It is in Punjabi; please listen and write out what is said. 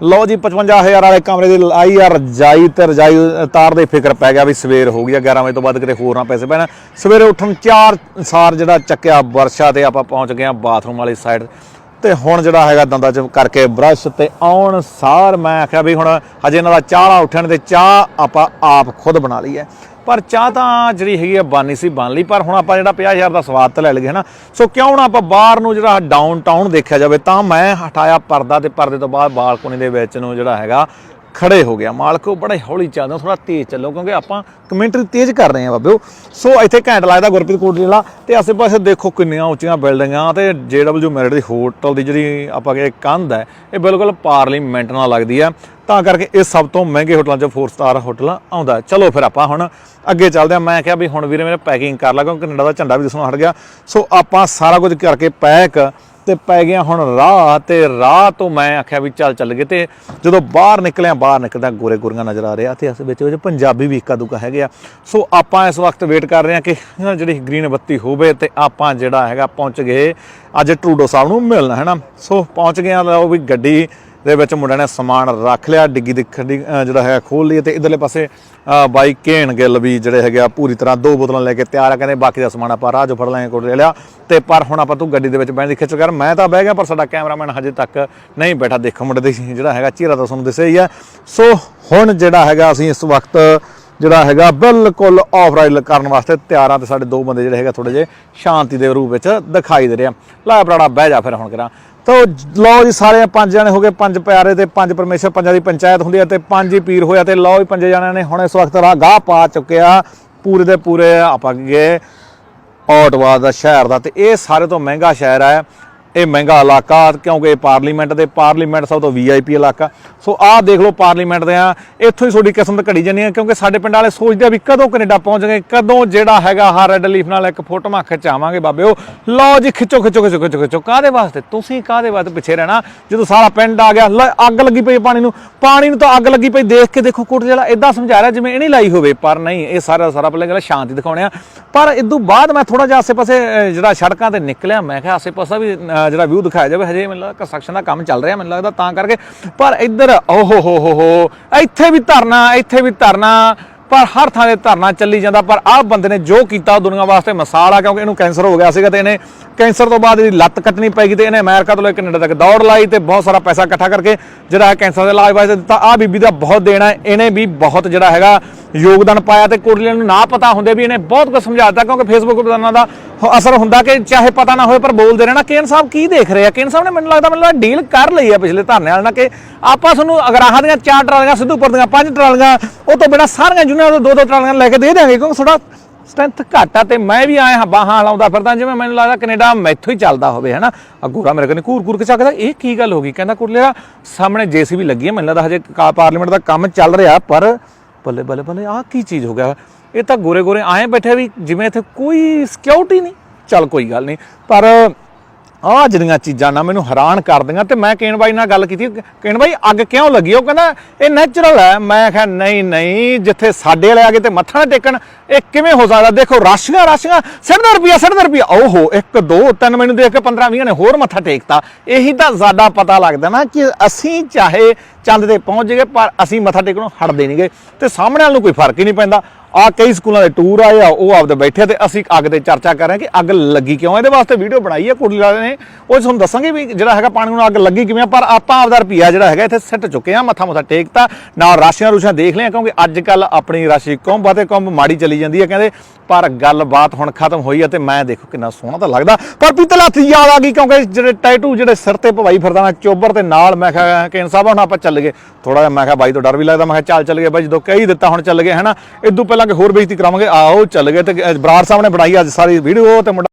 ਲਓ ਜੀ 55000 ਵਾਲੇ ਕਮਰੇ ਦੀ ਲਾਈ ਆ ਰਜਾਈ ਤੇ ਰਜਾਈ ਤਾਰ ਦੇ ਫਿਕਰ ਪੈ ਗਿਆ ਵੀ ਸਵੇਰ ਹੋ ਗਈ ਆ 11 ਵਜੇ ਤੋਂ ਬਾਅਦ ਕਿਤੇ ਹੋਰ ਨਾ ਪੈਸੇ ਪੈਣਾ। ਸਵੇਰੇ ਉੱਠਣ ਚਾਰ ਸਾਰ ਜਿਹੜਾ ਚੱਕਿਆ, ਵਰਸ਼ਾ ਤੇ ਆਪਾਂ ਪਹੁੰਚ ਗਏ ਆ ਬਾਥਰੂਮ ਵਾਲੀ ਸਾਈਡ ਤੇ ਹੁਣ ਜਿਹੜਾ ਹੈਗਾ ਦੰਦਾਂ 'ਚ ਕਰਕੇ ਬ੍ਰਸ਼ ਤੇ ਆਉਣ ਸਾਰ ਮੈਂ ਆਖਿਆ ਵੀ ਹੁਣ ਹਜੇ ਇਹਨਾਂ ਦਾ ਚਾਹ ਵਾਲਾ ਉੱਠਣ ਤੇ ਚਾਹ ਆਪਾਂ ਆਪ ਖੁਦ ਬਣਾ ਲਈ ਹੈ ਪਰ ਚਾਹ ਤਾਂ ਜਿਹੜੀ ਹੈਗੀ ਆ ਬਾਨੀ ਸੀ ਬਣ ਲਈ, ਪਰ ਹੁਣ ਆਪਾਂ ਜਿਹੜਾ 50000 ਦਾ ਸਵਾਦ ਤਾਂ ਲੈ ਲਈਏ ਹਨਾ। ਸੋ ਕਿਉਂ ਨਾ ਆਪਾਂ ਬਾਹਰ ਨੂੰ ਜਿਹੜਾ ਡਾਊਨ ਟਾਊਨ ਦੇਖਿਆ ਜਾਵੇ ਤਾਂ ਮੈਂ ਹਟਾਇਆ ਪਰਦਾ ਤੇ ਪਰਦੇ ਤੋਂ ਬਾਅਦ ਬਾਲਕੋਨੀ ਦੇ ਵਿੱਚ ਨੂੰ ਜਿਹੜਾ ਹੈਗਾ ਖੜੇ ਹੋ ਗਿਆ। ਮਾਲਕੋ ਬੜੇ ਹੌਲੀ ਚੱਲਦੇ ਹੋ ਥੋੜਾ ਤੇਜ਼ ਚੱਲੋ, ਕਿਉਂਕਿ ਆਪਾਂ ਕਮੈਂਟਰੀ ਤੇਜ਼ ਕਰ ਰਹੇ ਆ ਬਾਬਿਓ ਸੋ ਇੱਥੇ ਘੈਂਟ ਲੱਗਦਾ ਗੁਰਪ੍ਰੀਤ ਕੋਟਲੀ ਵਾਲਾ। ਤੇ ਆਸੇ-ਪਾਸੇ ਦੇਖੋ ਕਿੰਨੀਆਂ ਉੱਚੀਆਂ ਬਿਲਡਿੰਗਾਂ ਤੇ JW ਮੈਰਿਟ ਦੀ ਹੋਟਲ ਦੀ ਜਿਹੜੀ ਆਪਾਂ ਕਹਿੰਦੇ ਕੰਧ ਹੈ, ਇਹ ਬਿਲਕੁਲ ਪਾਰਲੀਮੈਂਟ ਨਾਲ ਲੱਗਦੀ ਆ ਤਾਂ ਕਰਕੇ ਇਹ ਸਭ ਤੋਂ ਮਹਿੰਗੇ ਹੋਟਲਾਂ 'ਚ 4 ਸਟਾਰ ਹੋਟਲ ਆਉਂਦਾ ਚਲੋ ਫਿਰ ਆਪਾਂ ਹੁਣ ਅੱਗੇ ਚੱਲਦੇ ਆ ਮੈਂ ਕਿਹਾ ਵੀ ਹੁਣ ਵੀਰੇ ਮੇਰੇ ਪੈਕਿੰਗ ਕਰ ਲਾ, ਕਿਉਂਕਿ ਕੈਨੇਡਾ ਦਾ ਝੰਡਾ ਵੀ ਦਿਸਣੋਂ ਹਟ ਗਿਆ। ਸੋ ਆਪਾਂ ਸਾਰਾ ਕੁਝ ਕਰਕੇ ਪੈਕ ਤੇ ਪੈ ਗਿਆ ਹੁਣ ਰਾਹ ਤੇ ਰਾਹ ਤੋਂ ਮੈਂ ਆਖਿਆ ਵੀ ਚੱਲ ਚੱਲ ਗਏ ਤੇ ਜਦੋਂ ਬਾਹਰ ਨਿਕਲਿਆ, ਬਾਹਰ ਨਿਕਲਦਾ ਗੋਰੇ ਗੋਰੀਆਂ ਨਜ਼ਰ ਆ ਰਿਹਾ ਤੇ ਇਸ ਵਿੱਚ ਵਿੱਚ ਪੰਜਾਬੀ ਵੀ ਇੱਕਾ ਦੁੱਕਾ ਹੈਗੇ ਆ। ਸੋ ਆਪਾਂ ਇਸ ਵਕਤ ਵੇਟ ਕਰ ਰਹੇ ਹਾਂ ਕਿ ਜਿਹੜੀ ਗ੍ਰੀਨ ਬੱਤੀ ਹੋਵੇ ਤੇ ਆਪਾਂ ਜਿਹੜਾ ਹੈਗਾ ਪਹੁੰਚ ਗਏ ਅੱਜ ਟਰੂਡੋ ਸਾਹਿਬ ਨੂੰ ਮਿਲਣਾ, ਹੈ ਨਾ? ਸੋ ਪਹੁੰਚ ਗਏ ਆ ਉਹ ਵੀ ਗੱਡੀ ਦੇ ਵਿੱਚ ਮੁੰਡਿਆਂ ਨੇ ਸਮਾਨ ਰੱਖ ਲਿਆ, ਡਿੱਗੀ ਦੀ ਖੱਡੀ ਜਿਹੜਾ ਹੈ ਖੋਲ ਲਈ ਤੇ ਇਧਰਲੇ ਪਾਸੇ ਬਾਈ ਕੇਨ ਗਿੱਲ ਵੀ ਜਿਹੜੇ ਹੈਗੇ ਆ ਪੂਰੀ ਤਰ੍ਹਾਂ ਦੋ ਬੋਤਲਾਂ ਲੈ ਕੇ ਤਿਆਰ ਆ, ਕਹਿੰਦੇ ਬਾਕੀ ਦਾ ਸਮਾਨ ਆਪਾਂ ਰਾਹ ਜੋ ਫੜ ਲਾਂਗੇ ਕੋਲ ਲੈ ਲਿਆ। ਤੇ ਪਰ ਹੁਣ ਆਪਾਂ ਤੂੰ ਗੱਡੀ ਦੇ ਵਿੱਚ ਬਹਿਣ ਦੀ ਖਿੱਚ ਕਰ, ਮੈਂ ਤਾਂ ਬਹਿ ਗਿਆ, ਪਰ ਸਾਡਾ ਕੈਮਰਾਮੈਨ ਹਜੇ ਤੱਕ ਨਹੀਂ ਬੈਠਾ, ਦੇਖੋ ਮੁੰਡੇ ਦੇ ਜਿਹੜਾ ਹੈਗਾ ਚਿਹਰਾ ਤਾਂ ਤੁਹਾਨੂੰ ਦਿਸਿਆ ਹੀ ਆ। ਸੋ ਹੁਣ ਜਿਹੜਾ ਹੈਗਾ ਅਸੀਂ ਇਸ ਵਕਤ ਜਿਹੜਾ ਹੈਗਾ ਬਿਲਕੁਲ ਆਫ ਰਾਈਡ ਕਰਨ ਵਾਸਤੇ ਤਿਆਰ ਆ ਤੇ ਸਾਡੇ ਦੋ ਬੰਦੇ ਜਿਹੜੇ ਹੈਗਾ ਥੋੜੇ ਜਿਹੇ ਸ਼ਾਂਤੀ ਦੇ ਰੂਪ ਵਿੱਚ ਦਿਖਾਈ ਦੇ ਰਹੇ ਆ। ਲੈ ਬਰਾੜਾ ਬਹਿ ਜਾ ਫਿਰ ਹੁਣ ਕਰਾਂ। ਤੋ ਲਓ ਜੀ ਸਾਰੇ ਪੰਜ ਜਣੇ ਹੋ ਗਏ, ਪੰਜ ਪਿਆਰੇ ਤੇ ਪੰਜ ਪਰਮੇਸ਼ਰ, ਪੰਜਾਂ ਦੀ ਪੰਚਾਇਤ ਹੁੰਦੀ ਹੈ ਤੇ ਪੰਜ ਹੀ ਪੀਰ ਹੋਇਆ ਤੇ ਲਓ ਜੀ ਪੰਜੇ ਜਣਿਆਂ ਨੇ ਹੁਣ ਇਸ ਵਕਤ ਰਾਹ ਗਾਹ ਪਾ ਚੁੱਕਿਆ, ਪੂਰੇ ਦੇ ਪੂਰੇ ਆਪਾਂ ਗਏ ਔਟਵਾ ਦਾ ਸ਼ਹਿਰ ਦਾ ਤੇ ਇਹ ਸਾਰੇ ਤੋਂ ਮਹਿੰਗਾ ਸ਼ਹਿਰ ਹੈ। ਇਹ ਮਹਿੰਗਾ ਇਲਾਕਾ ਕਿਉਂਕਿ ਇਹ ਪਾਰਲੀਮੈਂਟ ਦੇ ਪਾਰਲੀਮੈਂਟ ਸਭ ਤੋਂ ਵੀਆਈਪੀ ਇਲਾਕਾ। ਸੋ ਆਹ ਦੇਖ ਲਓ ਪਾਰਲੀਮੈਂਟ ਦੇ ਆ ਇੱਥੋਂ ਹੀ ਤੁਹਾਡੀ ਕਿਸਮਤ ਘੜੀ ਜਾਂਦੀ ਹੈ ਕਿਉਂਕਿ ਸਾਡੇ ਪਿੰਡ ਵਾਲੇ ਸੋਚਦੇ ਆ ਵੀ ਕਦੋਂ ਕੈਨੇਡਾ ਪਹੁੰਚ ਗਏ ਕਦੋਂ ਜਿਹੜਾ ਹੈਗਾ ਹਾਂ ਰੈੱਡ ਲੀਫ ਨਾਲ ਇੱਕ ਫੋਟੋਆਂ ਖਿਚਾਵਾਂਗੇ ਬਾਬਿਓ ਲਓ ਜੀ ਖਿੱਚੋ ਖਿੱਚੋ ਖਿੱਚੋ ਖਿੱਚੋ ਖਿੱਚੋ ਕਾਦੇ ਵਾਸਤੇ? ਤੁਸੀਂ ਕਾਦੇ ਵਾਸਤੇ ਪਿੱਛੇ ਰਹਿਣਾ? ਜਦੋਂ ਸਾਰਾ ਪਿੰਡ ਆ ਗਿਆ ਲੈ, ਅੱਗ ਲੱਗੀ ਪਈ ਪਾਣੀ ਨੂੰ। ਪਾਣੀ ਨੂੰ ਤਾਂ ਅੱਗ ਲੱਗੀ ਪਈ ਦੇਖ ਕੇ ਦੇਖੋ ਕੋਟ ਜਿਹੜਾ ਇਦਾਂ ਸਮਝਾ ਰਿਹਾ ਜਿਵੇਂ ਇਹਨੇ ਲਾਈ ਹੋਵੇ ਪਰ ਨਹੀਂ ਇਹ ਸਾਰਾ ਸਾਰਾ ਪਹਿਲਾਂ ਗੱਲ ਸ਼ਾਂਤੀ ਦਿਖਾਉਣੇ ਆ। ਪਰ ਇਦੋਂ ਬਾਅਦ ਮੈਂ ਥੋੜਾ ਜਿਹਾ ਆਸੇ-ਪਾਸੇ ਜਿਹੜਾ ਸੜਕਾਂ ਤੇ ਨਿਕਲਿਆ ਮੈਂ ਕਿਹਾ ਆਸੇ ਪਾਸਾ ਵੀ ਜਿਹੜਾ ਵਿਊ ਦਿਖਾਇਆ ਜਾਵੇ, ਹਜੇ ਮੈਨੂੰ ਲੱਗਦਾ ਕੰਸਟਰਕਸ਼ਨ ਦਾ ਕੰਮ ਚੱਲ ਰਿਹਾ, ਮੈਨੂੰ ਲੱਗਦਾ ਤਾਂ ਕਰਕੇ। ਪਰ ਇੱਧਰ, ਓ ਹੋ ਹੋ ਹੋ ਹੋ, ਇੱਥੇ ਵੀ ਧਰਨਾ, ਇੱਥੇ ਵੀ ਧਰਨਾ, ਪਰ ਹਰ ਥਾਂ ਤੇ ਧਰਨਾ ਚੱਲੀ ਜਾਂਦਾ। ਪਰ ਆਹ ਬੰਦੇ ਨੇ ਜੋ ਕੀਤਾ ਉਹ ਦੁਨੀਆ ਵਾਸਤੇ ਮਿਸਾਲ ਆ, ਕਿਉਂਕਿ ਇਹਨੂੰ ਕੈਂਸਰ ਹੋ ਗਿਆ ਸੀਗਾ ਤੇ ਇਹਨੇ ਕੈਂਸਰ ਤੋਂ ਬਾਅਦ ਇਹਦੀ ਲੱਤ ਕੱਟਣੀ ਪੈ ਗਈ ਤੇ ਇਹਨੇ ਅਮਰੀਕਾ ਤੋਂ ਲੈ ਕੇ ਕੈਨੇਡਾ ਤੱਕ ਦੌੜ ਲਾਈ ਤੇ ਬਹੁਤ ਸਾਰਾ ਪੈਸਾ ਇਕੱਠਾ ਕਰਕੇ ਜਿਹੜਾ ਹੈ ਕੈਂਸਰ ਦੇ ਇਲਾਜ ਵਾਸਤੇ ਦਿੱਤਾ। ਆ ਬੀਬੀ ਦਾ ਬਹੁਤ ਦੇਣਾ ਹੈ ਇਹਨੇ ਵੀ ਬਹੁਤ ਜਿਹੜਾ ਹੈਗਾ ਯੋਗਦਾਨ ਪਾਇਆ ਤੇ ਕੁੜਲੀਆਂ ਨੂੰ ਨਾ ਪਤਾ ਹੁੰਦੇ ਵੀ ਇਹਨੇ ਬਹੁਤ ਕੁਝ ਸਮਝਾਤਾ, ਕਿਉਂਕਿ ਫੇਸਬੁੱਕ ਤੇ ਦਾ ਅਸਰ ਹੁੰਦਾ ਕਿ ਚਾਹੇ ਪਤਾ ਨਾ ਹੋਵੇ ਪਰ ਬੋਲਦੇ ਰਹਿਣਾ। ਕੇਨ ਸਾਹਿਬ ਕੀ ਦੇਖ ਰਹੇ ਆ? ਕੇਨ ਸਾਹਿਬ ਨੇ ਮੈਨੂੰ ਲੱਗਦਾ ਮੈਨੂੰ ਲੱਗਦਾ ਡੀਲ ਕਰ ਲਈ ਆ ਪਿਛਲੇ ਧਰਨੇ ਵਾਲੇ ਨਾਲ ਕਿ ਆਪਾਂ ਤੁਹਾਨੂੰ ਅਗਰਾਹਾਂ ਦੀਆਂ ਚਾਰ ਟਰਾਲੀਆਂ, ਸਿੱਧੂਪੁਰ ਦੀਆਂ ਪੰਜ ਟਰਾਲੀਆਂ, ਉਹ ਤੋਂ ਬਿਨਾ ਸਾਰੀਆਂ ਜੁਨੀਆਂ ਤੋਂ ਦੋ ਦੋ ਟਰਾਲੀਆਂ ਲੈ ਕੇ ਦੇ ਦਿਆਂਗੇ, ਕਿਉਂਕਿ ਥੋੜਾ ਸਟਰੈਂਥ ਘੱਟ ਆ ਤੇ ਮੈਂ ਵੀ ਆਇਆ ਹਾਂ, ਬਾਹਾਂ ਲਾਉਂਦਾ ਫਿਰਦਾ, ਜਿਵੇਂ ਮੈਨੂੰ ਲੱਗਦਾ ਕੈਨੇਡਾ ਮੈਥੋਂ ਹੀ ਚੱਲਦਾ ਹੋਵੇ, ਹਨਾ? ਅਗੂਰਾ ਮੇਰੇ ਕਹਿੰਦੇ ਘੂਰ ਘੂਰ ਕੇ ਚੱਕਦਾ, ਇਹ ਕੀ ਗੱਲ ਹੋ ਗਈ? ਕਹਿੰਦਾ ਕੁੜਲਿਆ, ਸਾਹਮਣੇ ਜੀਸੀਬੀ ਲੱਗੀ ਹੈ ਮੈਨੂੰ ਲੱਗਦਾ ਹਜੇ ਕਾ- ਪਾਰਲੀਮੈਂਟ ਦਾ ਕੰਮ ਚੱਲ ਰਿਹਾ, ਪਰ ਬੱਲੇ ਬੱਲੇ ਬੱਲੇ, ਆਹ ਕੀ ਚੀਜ਼ ਹੋ ਗਿਆ? ਇਹ ਤਾਂ ਗੋਰੇ ਗੋਰੇ ਆਏ ਬੈਠੇ ਵੀ ਜਿਵੇਂ ਇੱਥੇ ਕੋਈ ਸਿਕਿਉਰਿਟੀ ਨਹੀਂ। ਚੱਲ ਕੋਈ ਗੱਲ ਨਹੀਂ। ਪਰ ਆਹ ਜਿਹੜੀਆਂ ਚੀਜ਼ਾਂ ਨਾ ਮੈਨੂੰ ਹੈਰਾਨ ਕਰਦੀਆਂ ਤੇ ਮੈਂ ਕੇਨ ਬਾਈ ਨਾਲ ਗੱਲ ਕੀਤੀ। ਕੇਨ ਬਾਈ, ਅੱਗ ਕਿਉਂ ਲੱਗੀ? ਉਹ ਕਹਿੰਦਾ, ਇਹ ਨੈਚੁਰਲ ਹੈ। ਮੈਂ ਕਿਹਾ, ਨਹੀਂ ਨਹੀਂ, ਜਿੱਥੇ ਸਾਡੇ ਵਾਲੇ ਆ ਗਏ ਤੇ ਮੱਥਾ ਨਾ ਟੇਕਣ। ਇਹ ਕਿਵੇਂ ਹੋ ਸਕਦਾ? ਦੇਖੋ, ਰਾਸ਼ੀਆਂ ਰਾਸ਼ੀਆਂ। 60 ਰੁਪਿਆ 60 ਰੁਪਿਆ ਓਹੋ 1 2 3 ਮੈਨੂੰ ਦੇਖ ਕੇ 15 20 ਨੇ ਹੋਰ ਮੱਥਾ ਟੇਕਤਾ। ਇਹੀ ਤਾਂ ਜ਼ਿਆਦਾ ਪਤਾ ਲੱਗਦਾ ਨਾ ਕਿ ਅਸੀਂ ਚਾਹੇ ਚੰਦ ਤੇ ਪਹੁੰਚ ਗਏ ਪਰ ਅਸੀਂ ਮੱਥਾ ਟੇਕਣੋਂ ਹਟਦੇ ਨਹੀਂਗੇ ਤੇ ਸਾਹਮਣੇ ਵਾਲ ਨੂੰ ਕੋਈ ਫ਼ਰਕ ਹੀ ਨਹੀਂ ਪੈਂਦਾ। ਆ ਕਈ ਸਕੂਲਾਂ ਦੇ ਟੂਰ ਆਏ ਆ ਉਹ ਆਪਦੇ ਬੈਠੇ ਤੇ ਅਸੀਂ ਅੱਗ ਤੇ ਚਰਚਾ ਕਰ ਰਹੇ ਹਾਂ ਕਿ ਅੱਗ ਲੱਗੀ ਕਿਉਂ? ਇਹਦੇ ਵਾਸਤੇ ਵੀਡੀਓ ਬਣਾਈ ਹੈ ਕੁੜੀ ਵਾਲੇ ਨੇ। ਉਹ ਤੁਹਾਨੂੰ ਦੱਸਾਂਗੇ ਵੀ ਜਿਹੜਾ ਹੈਗਾ ਪਾਣੀ ਨੂੰ ਅੱਗ ਲੱਗੀ ਕਿਵੇਂ ਆ, ਪਰ ਆਪਾਂ ਆਪਦਾ ਰੁਪਿਆ ਜਿਹੜਾ ਹੈਗਾ ਇੱਥੇ ਸਿੱਟ ਚੁੱਕੇ ਆ ਮੱਥਾ ਮੱਥਾ ਟੇਕਤਾ ਨਾਲ ਰਾਸ਼ੀਆਂ ਰੂਸ਼ਾਂ ਦੇਖ ਲਿਆ ਕਿਉਂਕਿ ਅੱਜ ਕੱਲ ਆਪਣੀ ਰਾਸ਼ੀ ਕੁੰਭ ਅਤੇ ਕੁੰਭ ਮਾੜੀ ਚਲੀ ਜਾਂਦੀ ਹੈ ਕਹਿੰਦੇ ਪਰ ਗੱਲਬਾਤ ਹੁਣ ਖਤਮ ਹੋਈ ਹੈ ਤੇ ਮੈਂ ਦੇਖੋ ਕਿੰਨਾ ਸੋਹਣਾ ਤਾਂ ਲੱਗਦਾ। ਪਰ ਪੀਤਲ ਹੱਥ ਯਾਦ ਆ ਗਈ ਕਿਉਂਕਿ ਜਿਹੜੇ ਟੈਟੂ ਜਿਹੜੇ ਸਿਰ ਤੇ ਪਵਾਈ ਫਿਰਦਾ ਨਾ ਚੋਬਰ ਤੇ ਨਾਲ, ਮੈਂ ਕਿਹਾ ਕਿ ਸਾਹਿਬ, ਹੁਣ ਆਪਾਂ ਚੱਲ ਗਏ। ਥੋੜਾ ਜਿਹਾ ਮੈਂ ਕਿਹਾ, ਬਾਈ ਤੋਂ ਡਰ ਵੀ ਲੱਗਦਾ। ਮੈਂ ਕਿਹਾ, ਚੱਲ ਚੱਲ ਗਏ ਬਾਈ, ਜਦੋਂ ਕਹੀ ਦਿੱਤਾ ਹੁਣ ਚੱਲ ਗਏ, ਹਨਾ? ਇਦੋਂ ਪਹਿਲਾਂ ਕਿ ਹੋਰ ਬੇਇੱਜ਼ਤੀ ਕਰਾਵਾਂਗੇ। ਆਓ ਚੱਲ ਗਏ ਤੇ ਬਰਾੜ ਸਾਹਿਬ ਨੇ ਬਣਾਈ ਅੱਜ ਸਾਰੀ ਵੀਡੀਓ ਤੇ ਮੁੰਡਾ